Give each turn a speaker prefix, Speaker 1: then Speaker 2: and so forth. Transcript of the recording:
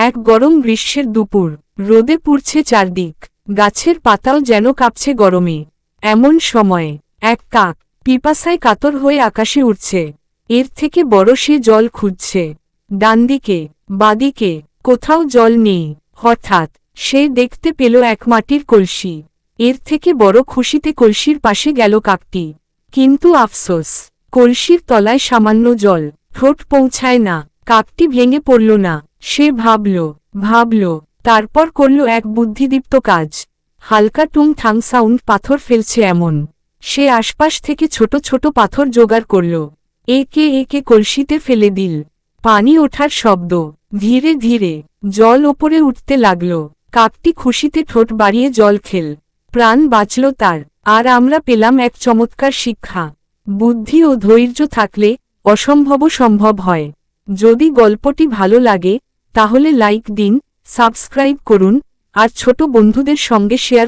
Speaker 1: এক গরম গ্রীষ্মের দুপুর। রোদে পুড়ছে চারদিক। গাছের পাতাও যেন কাঁপছে গরমে। এমন সময়ে এক কাক পিপাসায় কাতর হয়ে আকাশে উঠছে এর থেকে বড় সে জল খুঁজছে। ডানদিকে, বাদিকে কোথাও জল নেই। হঠাৎ সে দেখতে পেল এক মাটির কলসি। এর থেকে বড় খুশিতে কলসির পাশে গেল কাকটি। কিন্তু আফসোস, কলসির তলায় সামান্য জল ঠোঁট পৌঁছায় না। কাকটি ভেঙে পড়ল না। সে ভাবল ভাবল, তারপর করল এক বুদ্ধিদীপ্ত কাজ। হালকা টুং ঠাং সাউন্ড পাথর ফেলছে এমন। সে আশপাশ থেকে ছোট ছোট পাথর জোগাড় করল। একে একে কলসিতে ফেলে দিল। পানি ওঠার শব্দ। ধীরে ধীরে জল ওপরে উঠতে লাগল। কাকটি খুশিতে ঠোঁট বাড়িয়ে জল খেল। প্রাণ বাঁচল তার। আর আমরা পেলাম এক চমৎকার শিক্ষা। বুদ্ধি ও ধৈর্য থাকলে অসম্ভবও সম্ভব হয়। যদি গল্পটি ভালো লাগে তাহলে লাইক দিন সাবস্ক্রাইব করুন আর ছোট বন্ধুদের সঙ্গে শেয়ার